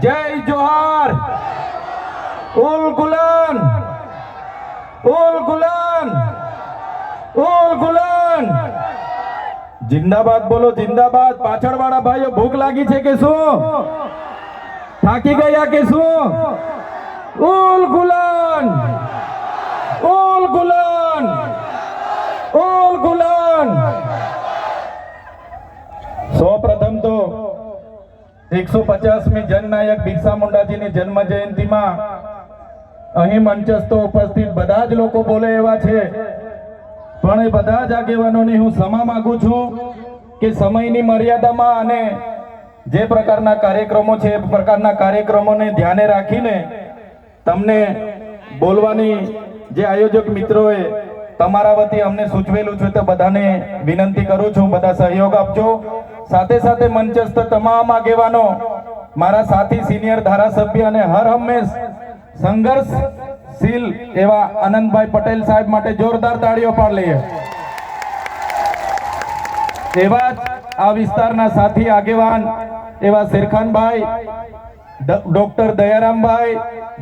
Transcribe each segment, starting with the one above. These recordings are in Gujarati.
જય જોહાર. ઉલ ગુલાન. ઉલ ગુલાન. ઉલ ગુલાન. જિંદાબાદ બોલો, જિંદાબાદ. પાછળ વાળા ભાઈઓ, ભૂખ લાગી છે કે શું? થાકી ગયા કે શું? ઉલ ગુલાન. ઉલ ગુલાન. ઉલ ગુલાન. સૌ પ્રથમ તો એકસો પચાસમી જનનાયક બિરસા મુંડાજીની જન્મ જયંતિમાં અહીં મંચસ્થ ઉપસ્થિત બધા જ લોકો બોલે એવા છે. પણ એ બધા જ આગેવાનોની હું ક્ષમા માંગુ છું કે સમયની મર્યાદામાં અને જે પ્રકારના કાર્યક્રમો છે, એ પ્રકારના કાર્યક્રમોને ધ્યાને રાખીને તમને બોલવાની જે આયોજક મિત્રોએ તમારા વતી અમને સૂચવેલું છે, તો બધાને વિનંતી કરું છું, બધા સહયોગ આપજો. સાથે સાથે મંચસ્થ તમામ આગેવાનો, મારા સાથી સિનિયર ધારાસભ્ય અને હર હંમેશ સંઘર્ષશીલ એવા આનંદભાઈ પટેલ સાહેબ માટે જોરદાર તાળીઓ પાડ લઈએ એવા જ આ વિસ્તારના સાથી આગેવાન, એવા શેરખાનભાઈ ડોક્ટર દયારામભાઈ,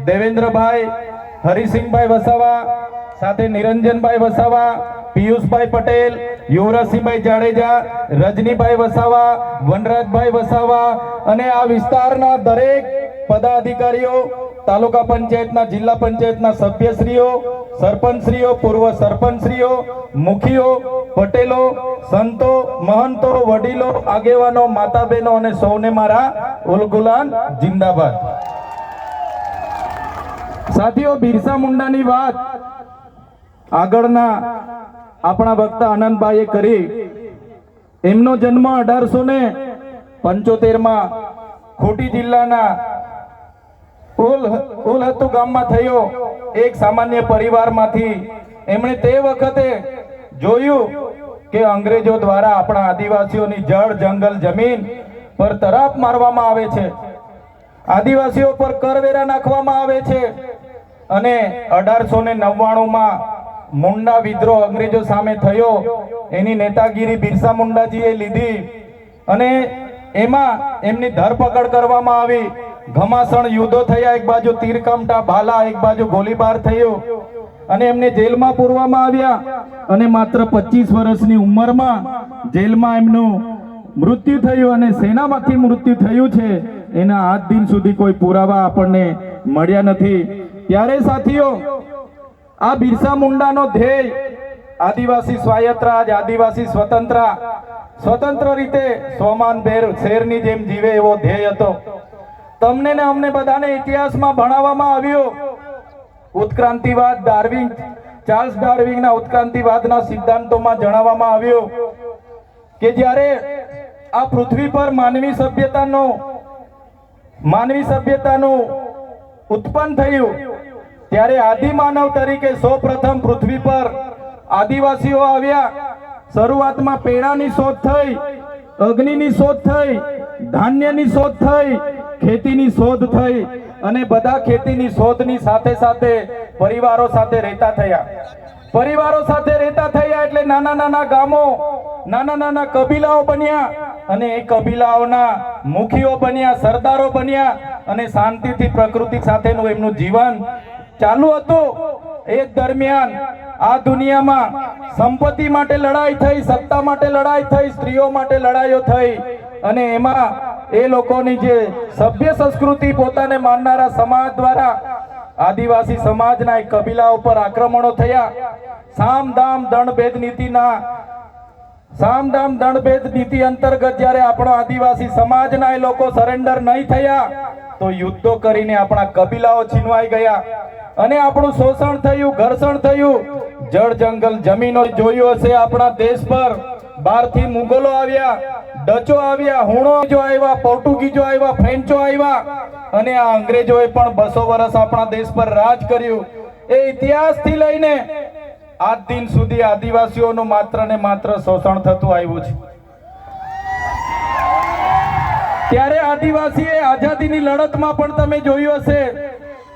દેવેન્દ્રભાઈ, હરિસિંહભાઈ વસાવા સાથે નિરંજનભાઈ વસાવા, પિયુષભાઈ પટેલ, યુવરાજસિંહભાઈ જાડેજા, રજનીભાઈ વસાવા, વનરાજભાઈ વસાવા અને આ વિસ્તારના દરેક પદાધિકારીઓ, તાલુકા પંચાયતના, જિલ્લા પંચાયતના સભ્યશ્રીઓ, સરપંચશ્રીઓ, પૂર્વ સરપંચશ્રીઓ, મુખીઓ, પટેલો, સંતો, મહંતો, વડીલો, આગેવાનો માતા બહેનો અને સૌને મારા ઉલગુલાન જિંદાબાદ. સાથીઓ, બિરસા મુંડાની વાત. આગળના આપણા વક્તા આનંદભાઈએ કરી. એમનો જન્મ અઢારસો ને પંચોતેરમાં ખોટી જિલ્લાના ઉલ ઉલહત્તુ ગામમાં થયો. એક સામાન્ય પરિવારમાંથી એમણે તે વખતે જોયું કે અંગ્રેજો દ્વારા આપણા આદિવાસીઓની જળ, જંગલ, જમીન પર તરાપ મારવામાં આવે છે. આદિવાસીઓ પર કરવેરા નાખવામાં આવે છે. અને અઢારસો ને નવ્વાણુંમાં મુંડા વિદ્રોહ અંગ્રેજો સામે થયો. એની નેતાગીરી બિરસા મુંડાજીએ લીધી અને એમાં એમની ધરપકડ કરવામાં આવી. ઘમાસણ યુદ્ધો થયા, એક બાજુ તીરકામટા ભાલા એક બાજુ ગોળીબાર થયો. અને એમને જેલમાં પૂરવામાં આવ્યા. અને માત્ર પચીસ વર્ષની ઉંમરમાં જેલમાં એમનું મૃત્યુ થયું અને સેનામાંથી મૃત્યુ થયું છે. એના આજ દિન સુધી કોઈ પુરાવા આપણને મળ્યા નથી. ત્યારે સાથીઓ આ બિરસા મુંડાનો ધ્યેય આદિવાસી સ્વાયત્ત રાજ આદિવાસી સ્વતંત્ર સ્વતંત્ર રીતે સ્વમાન ભેર શેરની જેમ જીવે એવો ધ્યેય હતો. તમને ને અમને બધાને ઇતિહાસમાં ભણાવવામાં આવ્યો. ઉત્ક્રાંતિવાદ ડાર્વિંગ ચાર્લ્સ ડાર્વિંગના ઉત્ક્રાંતિવાદના સિદ્ધાંતોમાં જણાવવામાં આવ્યો કે જ્યારે આ પૃથ્વી પર માનવી સભ્યતાનો, માનવી સભ્યતાનું ઉત્પન્ન થયું ત્યારે આદિમાનવ તરીકે સૌપ્રથમ પૃથ્વી પર આદિવાસીઓ આવ્યા. શરૂઆતમાં પેડાની શોધ થઈ, અગ્નિની શોધ થઈ, ધાન્યની શોધ થઈ, ખેતીની શોધ થઈ અને બધા ખેતીની શોધની સાથે સાથે પરિવારો સાથે રહેતા થયા. પરિવારો સાથે રહેતા થયા એટલે નાના નાના ગામો, નાના નાના કબીલાઓ બન્યા અને એ કબીલાઓના મુખીઓ બન્યા, સરદારો બન્યા અને શાંતિથી પ્રકૃતિ સાથેનું એમનું જીવન ચાલુ હતું. એ દરમિયાન આ દુનિયામાં સંપત્તિ માટે લડાઈ થઈ, સત્તા માટે લડાઈ થઈ, સ્ત્રીઓ માટે લડાઈઓ થઈ. અને એમાં એ લોકોની જે સભ્ય સંસ્કૃતિ પોતાને માનનારા સમાજ દ્વારા આદિવાસી સમાજના એક કબીલા ઉપર આક્રમણો થયા. સામ દામ દંડ ભેદ નીતિના સામદામ દંડભેદ નીતિ અંતર્ગત જ્યારે આપણો આદિવાસી સમાજના એ લોકો સરેન્ડર નહીં થયા, તો યુદ્ધો કરીને આપણા કબીલાઓ છીનવાઈ ગયા. અને આપણું શોષણ થયું, ઘર્ષણ થયું. જળ જંગલ જમીનો જોયું હશે આપણા દેશ પર. બહારથી મુગલો આવ્યા, ડચો આવ્યા, હુણો આવ્યા પોર્ટુગીઝો આવ્યા, ફ્રેન્ચો આવ્યા. અને આ અંગ્રેજોએ પણ બસો વર્ષ આપણા દેશ પર રાજ કર્યું. એ ઇતિહાસથી લઈને આજ દિન સુધી આદિવાસીઓનું માત્ર ને માત્ર શોષણ થતું આવ્યું છે. ત્યારે આદિવાસીએ આઝાદીની લડતમાં પણ તમે જોયું હશે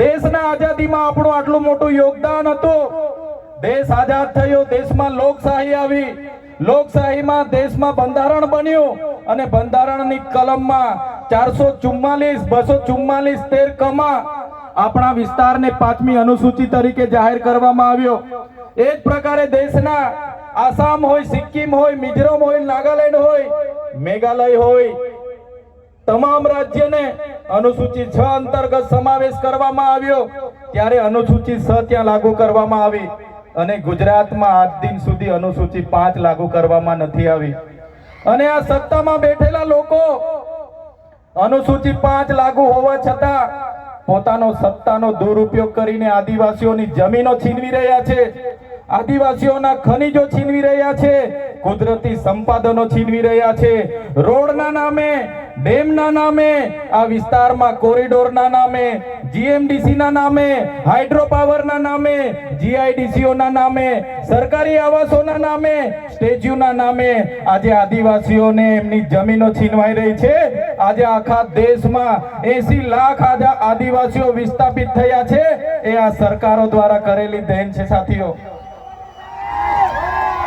દેશના આઝાદીમાં આપણું આટલું મોટું યોગદાન હતું. દેશ આઝાદ થયો, દેશમાં લોકશાહી આવી. લોકશાહીમાં દેશમાં બંધારણ બન્યું અને બંધારણની કલમમાં ચારસો ચુમ્માલીસ, બસો ચુમ્માલીસ, તેર કમા આપણા વિસ્તારને પાંચમી અનુસૂચિ તરીકે જાહેર કરવામાં આવ્યો. એ જ પ્રકારે દેશના આસામ હોય, સિક્કિમ હોય, મિઝોરમ હોય, નાગાલેન્ડ હોય, મેઘાલય હોય તમામ રાજ્યને અનુસૂચિત છ અંતર્ગત સમાવેશ કરવામાં આવ્યો. ત્યારે અનુસૂચિત છ ત્યાં લાગુ કરવામાં આવી અને ગુજરાતમાં આજ દિન સુધી અનુસૂચિત પાંચ લાગુ કરવામાં નથી આવી. અને આ સત્તામાં બેઠેલા લોકો અનુસૂચિત પાંચ લાગુ હોવા છતાં પોતાનો સત્તાનો દુરુપયોગ કરીને આદિવાસીઓની જમીનો છીનવી રહ્યા છે. આદિવાસીઓના ખનીજો છીનવી રહ્યા છે, કુદરતી સંપાદનો છીનવી રહ્યા છે. રોડના નામે, ડેમના નામે, આ વિસ્તારમાં કોરિડોરના નામે, જીએમડીસીના નામે, હાઇડ્રો પાવરના નામે, જીઆઈડીસીઓના નામે, સરકારી આવાસોના નામે, સ્ટેચ્યુના નામે આજે આદિવાસીઓને એમની જમીનો છીનવાઈ રહી છે. આજે આખા દેશમાં એસી લાખ આદિવાસીઓ વિસ્થાપિત થયા છે. એ આ સરકારો દ્વારા કરેલી દેન છે, સાથીઓ.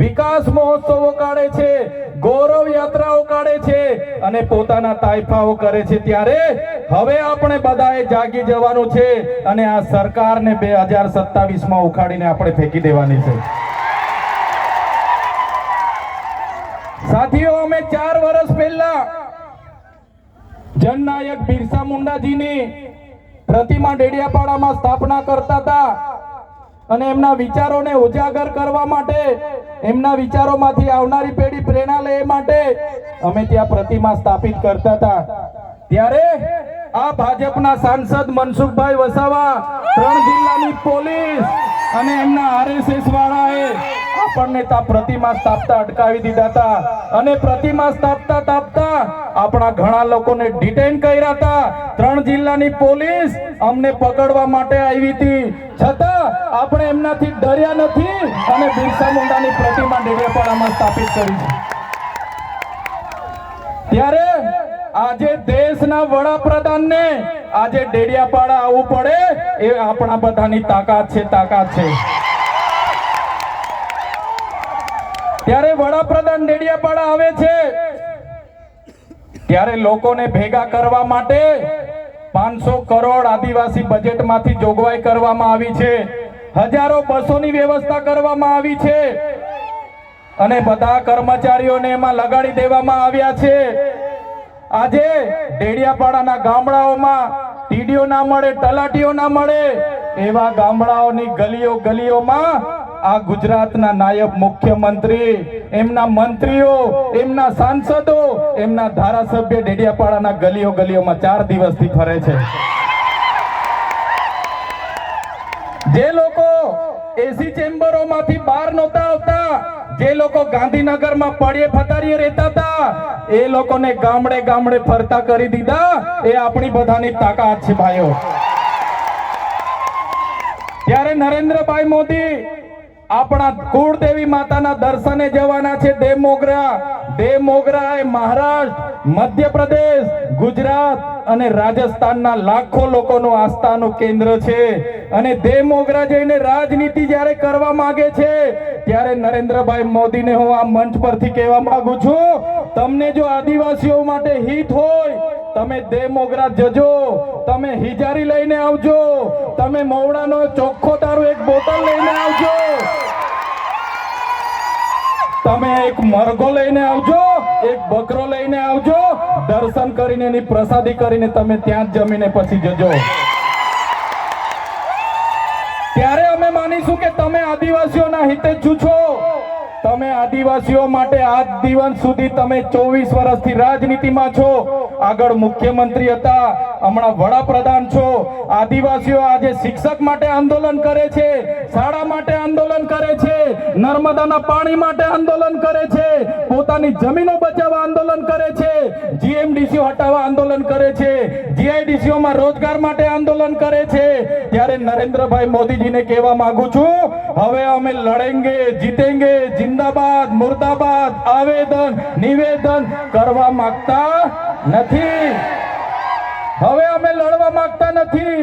વિકાસ મહોત્સવો કાઢે છે, ગૌરવ યાત્રાઓ કાઢે છે અને પોતાના તાઇફાઓ કરે છે. ત્યારે હવે આપણે બધાએ જાગી જવાનું છે અને આ સરકારને બે હજાર સત્તાવીસમાં ઉખાડીને આપણે ફેંકી દેવાની છે. સાથીઓ, અમે ચાર વર્ષ પહેલા જનનાયક બિરસા મુંડાજીની પ્રતિમા ડેડિયાપાડામાં સ્થાપના કરતા હતા. અને એમના વિચારોને ઉજાગર કરવા માટે, એમના વિચારોમાંથી આવનારી પેઢી પ્રેરણા લે માટે અમે ત્યાં પ્રતિમા સ્થાપિત કરતા હતા. ત્યારે આ ભાજપના સાંસદ મનસુખભાઈ વસાવા ત્રણ જિલ્લાની પોલીસ અને એમના આરએસએસ વાળાએ આપણને તા પ્રતિમા સ્થાપતા અટકાવી દીધા હતા અને પ્રતિમા સ્થાપતા સ્થાપતા આપણા ઘણા લોકોને ડિટેન કર્યા હતા ત્રણ જિલ્લાની પોલીસ અમને પકડવા માટે આવી હતી. છતાં આપણે એમનાથી ડર્યા નથી અને બિરસા મુંડાની પ્રતિમા ડેડિયાપાડામાં સ્થાપિત કરી છે. ત્યારે આજે દેશના વડાપ્રધાનને આજે ડેડિયાપાડા આવવું પડે એ આપણા બધાની તાકાત છે તાકાત છે. ત્યારે વડાપ્રધાન ડેડિયાપાડા આવે છે. ત્યારે લોકોને ભેગા કરવા માટે પાંચસો કરોડ આદિવાસી બજેટમાંથી જોગવાઈ કરવામાં આવી છે. હજારો બસોની વ્યવસ્થા કરવામાં આવી છે. અને બધા કર્મચારીઓને એમાં લગાડી દેવામાં આવ્યા છે. આજે ડેડિયાપાડાના ગામડાઓમાં ટીડીઓ ના મળે, તલાટીઓ ના મળે, એવા ગામડાઓની ગલીઓ ગલીઓમાં આ ગુજરાતના નાયબ મુખ્યમંત્રી, એમના મંત્રીઓ, એમના સાંસદો, એમના ધારાસભ્ય ડેડિયાપાડાના ગલીઓ ગલીઓમાં ચાર દિવસથી ફરે છે. જે લોકો એસી ચેમ્બરોમાંથી બહાર નહોતા આવતા જે લોકો ગાંધીનગરમાં પડ્યે ફતારીએ રહેતા હતા, એ લોકોને ગામડે ગામડે ફરતા કરી દીધા. એ આપણી બધાની તાકાત છે ભાઈઓ. ત્યારે નરેન્દ્રભાઈ મોદી આપણા કુળદેવી માતાના દર્શને જવાના છે દેવ મોગરા. દેવ મોગરા એ મહારાષ્ટ્ર, મધ્યપ્રદેશ, ગુજરાત અને રાજસ્થાનના લાખો લોકોનું આસ્થાનું કેન્દ્ર છે. અને તે મોગરા જઈને રાજનીતિ જ્યારે કરવા માંગે છે, ત્યારે નરેન્દ્રભાઈ મોદીને હું આ મંચ પરથી કહેવા માંગુ છું, તમને જો આદિવાસીઓ માટે હિત હોય, તમે દે મોગરા જજો, તમે હિજારી લઈને આવજો, તમે મવડાનો ચોખ્ખો તારો એક બોટલ લઈને આવજો, તમે એક મરઘો લઈને આવજો, એક બકરો લઈને આવજો, દર્શન કરીને એની પ્રસાદી કરીને તમે ત્યાં જ જમીને પછી જજો. હિતે છો તમે આદિવાસીઓ માટે આજ દિવસ સુધી તમે ચોવીસ વર્ષથી રાજનીતિમાં છો. આગળ મુખ્યમંત્રી હતા, હમણાં વડાપ્રધાન છો. આદિવાસીઓ આજે શિક્ષક માટે આંદોલન કરે છે, શાળા માટે આંદોલન કરે છે, નર્મદાના પાણી માટે આંદોલન કરે છે, પોતાની જમીનો બચાવવા આંદોલન કરે છે જીએમડીસીઓ હટાવવા આંદોલન કરે છે, જીઆઈડીસીઓમાં રોજગાર માટે આંદોલન કરે છે. ત્યારે નરેન્દ્રભાઈ મોદીજીને કહેવા માંગુ છું, હવે અમે લડેંગે, જીતેંગે જિંદાબાદ મુર્દાબાદ આવેદન નિવેદન કરવા માંગતા નથી. હવે અમે લડવા માંગતા નથી.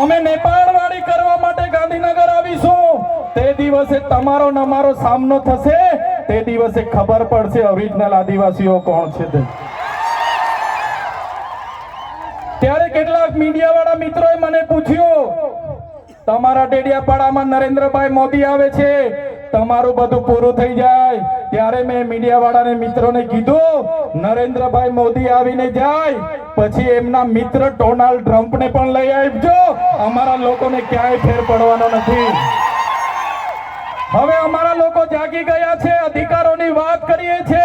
અમે નેપાળવાડી કરવા માટે ગાંધીનગર આવીશું. તે દિવસે તમારો ને સામનો થશે. તે દિવસે ખબર પડશે ઓરિજિનલ આદિવાસીઓ કોણ છે તે. ત્યારે કેટલાક મીડિયા વાળા મિત્રોએ મને પૂછ્યું, તમારા ડેડિયાપાડામાં નરેન્દ્રભાઈ મોદી આવે છે. તમારું બધું પૂરું થઈ જાય. ત્યારે મેં મીડિયા વાળાને મિત્રોને કીધું, નરેન્દ્રભાઈ મોદી આવીને જાય. પછી એમના મિત્ર ડોનાલ્ડ ટ્રમ્પને પણ લઈ આવજો. અમારા લોકોને ક્યાંય ફેર પડવાનો નથી. હવે અમારા લોકો જાગી ગયા છે, અધિકારોની વાત કરીએ છે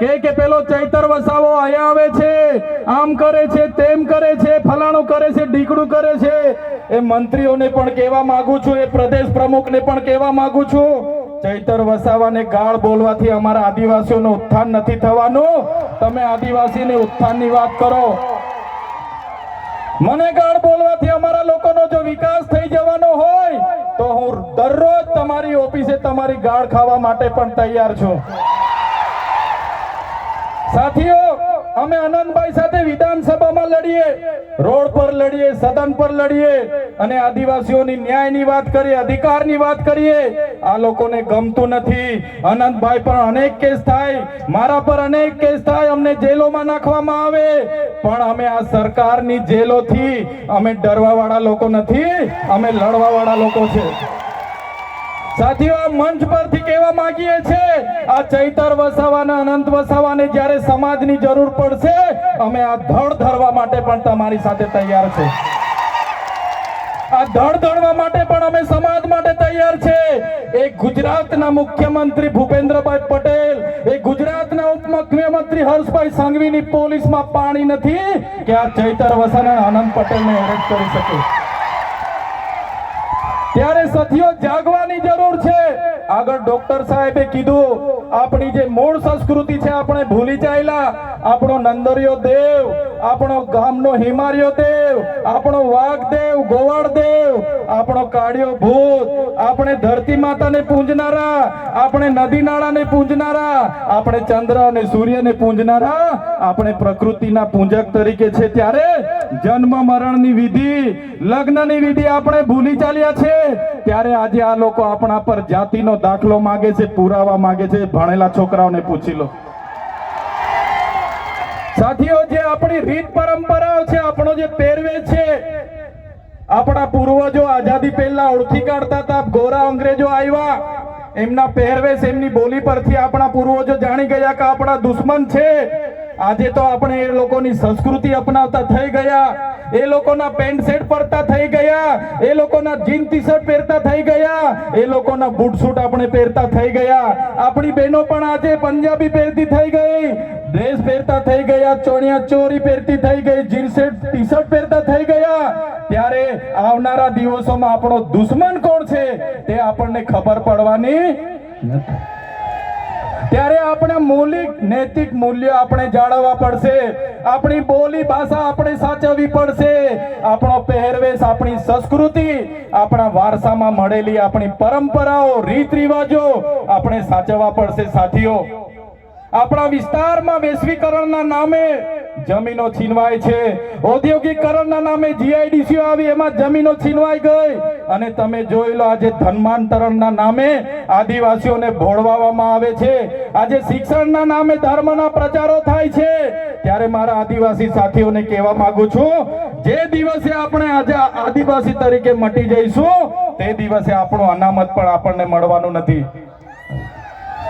કે કે પેલો ચૈતર વસાવો અહીંયા આવે છે, આમ કરે છે, તેમ કરે છે, ફલાણું કરે છે, ઢીકડું કરે છે. એ મંત્રીઓને પણ કહેવા માંગુ છું, એ પ્રદેશ પ્રમુખને પણ કહેવા માંગુ છું. ચૈતર વસાવાને ગાળ બોલવાથી અમારા આદિવાસીઓનું ઉત્થાન નથી થવાનું. તમે આદિવાસીને ઉત્થાનની વાત કરો. મને ગાળ બોલવાથી અમારા લોકોનો જો વિકાસ થઈ જવાનો હોય, તો હું દરરોજ તમારી ઓફિસે તમારી ગાળ ખાવા માટે પણ તૈયાર છું. સાથીઓ, અમે આનંદભાઈ સાથે વિધાનસભામાં લડીએ, રોડ પર લડીએ, સદન પર લડીએ અને આદિવાસીઓની ન્યાયની વાત કરીએ, અધિકારની વાત કરીએ, આ લોકોને ગમતું નથી. અનંતભાઈ પર અનેક કેસ થાય, મારા પર અનેક કેસ થાય, અમને જેલોમાં નાખવામાં આવે. પણ અમે આ સરકારની જેલોથી અમે ડરવાવાળા લોકો નથી, અમે લડવાવાળા લોકો છે. સાથીઓ મંચ પરથી કહેવા માંગીએ છે આ ચૈતર વસાવાના, અનંત વસાવાને જ્યારે સમાજની જરૂર પડશે, અમે આ ધડ ધરવા માટે પણ તમારી સાથે તૈયાર છે. આ ધડ ધડવા માટે પણ અમે સમાજ માટે તૈયાર છે. એક ગુજરાતના મુખ્યમંત્રી ભૂપેન્દ્રભાઈ પટેલ, એ ગુજરાતના ઉપમુખ્યમંત્રી હર્ષભાઈ સંઘવીની પોલીસમાં પાણી નથી કે આ ચૈતર વસાવાના આનંદ પટેલને એરેસ્ટ કરી શકે. ત્યારે સાથીઓ જાગવાની જરૂર છે. આગળ ડોક્ટર સાહેબે કીધું, આપણી જે મૂળ સંસ્કૃતિ છે, આપણે ભૂલી ચાલ્યા આપણો નંદરિયો દેવ, આપણો ગામનો હિમાર્યો દેવ, આપણો વાઘ દેવ ગોવાળ દેવ આપણો કાળિયો ભૂત. આપણે ધરતી માતાને પૂંજનારા, આપણે નદી નાળાને પૂંજનારા, આપણે ચંદ્ર અને સૂર્યને પૂંજનારા. આપણે પ્રકૃતિના પૂંજક તરીકે છે. ત્યારે જન્મ મરણની વિધિ, લગ્નની વિધિ આપણે ભૂલી ચાલ્યા છે. ત્યારે આજે આ લોકો આપણા પર જાતિનો દાખલો માગે છે, પુરાવા માગે છે. ભણેલા છોકરાઓને પૂછી લો. સાથીઓ, જે આપણી રીત પરંપરાઓ છે, આપણો જે પહેરવેશ છે, આપણા પૂર્વજો આઝાદી પહેલા ઓળખી કાઢતા હતા, ગોરા અંગ્રેજો આવ્યા. એમના પહેરવેશ એમની બોલી પરથી આપણા પૂર્વજો જાણી ગયા કે આપણા દુશ્મન છે. આજે તો આપણે એ લોકોની સંસ્કૃતિ અપનાવતા થઈ ગયા. એ લોકોના પેન્ટ શર્ટ પહેરતા થઈ ગયા. એ લોકોના જીન ટી શર્ટ પહેરતા થઈ ગયા. એ લોકોના બૂટ સૂટ આપણે પહેરતા થઈ ગયા. આપણી બહેનો પણ આજે પંજાબી પહેરતી થઈ ગઈ. ડ્રેસ પહેરતા થઈ ગયા. ચોણિયા ચોરી પહેરતી થઈ ગઈ. જીન્સ ટી શર્ટ પહેરતા થઈ ગયા. ત્યારે આવનારા દિવસોમાં આપણો દુશ્મન કોણ છે તે આપણને ખબર પડવાની નથી. ત્યારે આપણે મૌલિક નૈતિક મૂલ્ય આપણે જાળવવા પડશે. આપણી બોલી ભાષા આપણે સાચવવી પડશે. આપણો પહેરવેશ, આપણી સંસ્કૃતિ આપણા વારસામાં મળેલી આપણી પરંપરાઓ રીત રિવાજો આપણે સાચવવા પડશે, સાથીઓ. આપણા વિસ્તારમાં વૈશ્વિકરણના નામે જમીનો છીનવાય છે. ઔદ્યોગિકરણના નામે જીઆઈડીસીઓ આવી, એમાં જમીનો છીનવાઈ ગઈ. અને તમે જોઈ લો આજે ધર્માંતરણના નામે આદિવાસીઓને ભોળવામાં આવે છે. આજે શિક્ષણના નામે ધર્મના પ્રચારો થાય છે. ત્યારે મારા આદિવાસી સાથીઓને કહેવા માંગુ છું, જે દિવસે આપણે આજે આદિવાસી તરીકે મટી જઈશું, તે દિવસે આપણો અનામત પણ આપણને મળવાનું નથી.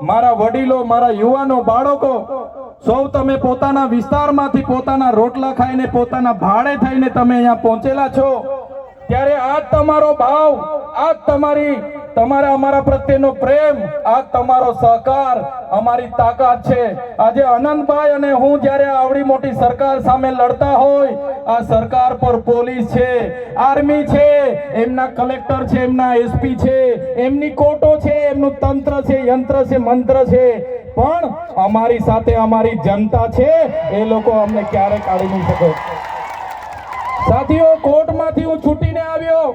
મારા વડીલો, મારા યુવાનો, બાળકો, સૌ તમે પોતાના વિસ્તારમાંથી પોતાના રોટલા ખાઈને, પોતાના ભાડે થઈને તમે અહીંયા પહોંચેલા છો. ત્યારે આ તમારો ભાવ આ તમારી તમારા અમારા પ્રત્યેનો પ્રેમ, આ તમારો સહકાર, અમારી તાકાત છે. આજે અનંતભાઈ અને હું જ્યારે આવડી મોટી સરકાર સામે લડતા હોય, આ સરકાર પર પોલીસ છે, આર્મી છે, એમના કલેક્ટર છે, એમના એસપી છે, એમની કોર્ટો છે, એમનું તંત્ર છે, યંત્ર છે, મંત્ર છે. પણ અમારી સાથે અમારી જનતા છે, એ લોકો અમને ક્યારે કાઢી નહીં શકે. સાથીઓ, કોર્ટમાંથી હું છૂટીને આવ્યો.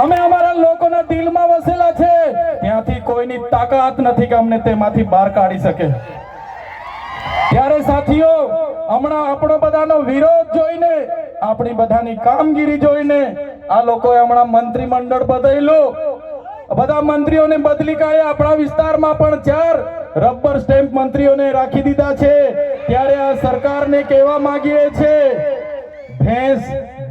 અમે અમારા લોકોના દિલમાં વસેલા છે. ત્યાંથી કોઈની તાકાત નથી કે અમને તેમાંથી બહાર કાઢી શકે. ત્યારે સાથીઓ, હમણાં આપણો બધાનો વિરોધ જોઈને, આપણી બધાની કામગીરી જોઈને, આ લોકોએ હમણાં મંત્રીમંડળ બદલ્યું. બધા મંત્રીઓને બદલી કાઢ્યા. આપણા વિસ્તારમાં પણ ચાર રબર સ્ટેમ્પ મંત્રીઓને રાખી દીધા છે. ત્યારે આ સરકારને કહેવા માંગીએ છે ભેંસ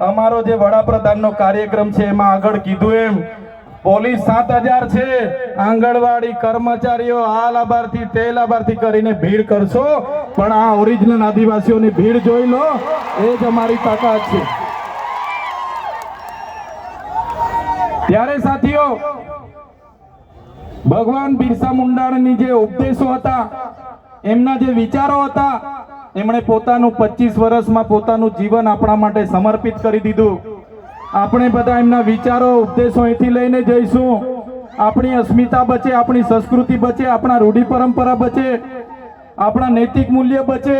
અમારો જે વડાપ્રધાનનો કાર્યક્રમ છે, એમાં આગળ કીધું એમ. પોલીસ સાત હજાર છે. આંગણવાડી કર્મચારીઓ આ લાભાર્થી તે લાભાર્થી કરીને ભીડ કરશો. પણ આ ઓરિજિનલ આદિવાસીઓની ભીડ જોઈ લો. એ જ અમારી તાકાત છે. ત્યારે સાથીઓ, ભગવાન બિરસા મુંડાની જે ઉપદેશો હતા, એમના જે વિચારો હતા એમણે પોતાનું પચીસ વર્ષમાં પોતાનું જીવન આપણા માટે સમર્પિત કરી દીધું. આપણે બધા એમના વિચારો, ઉપદેશો અહીંથી લઈને જઈશું. આપણી અસ્મિતા બચે, આપણી સંસ્કૃતિ બચે, આપણા રૂઢિ પરંપરા બચે, આપણા નૈતિક મૂલ્ય બચે,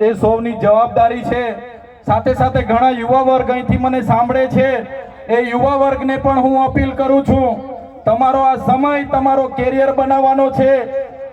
એ સૌની જવાબદારી છે. સાથે સાથે ઘણા યુવા વર્ગ અહીંથી મને સાંભળે છે. એ યુવા વર્ગને પણ હું અપીલ કરું છું. તમારો આ સમય, તમારો કેરિયર બનાવવાનો છે.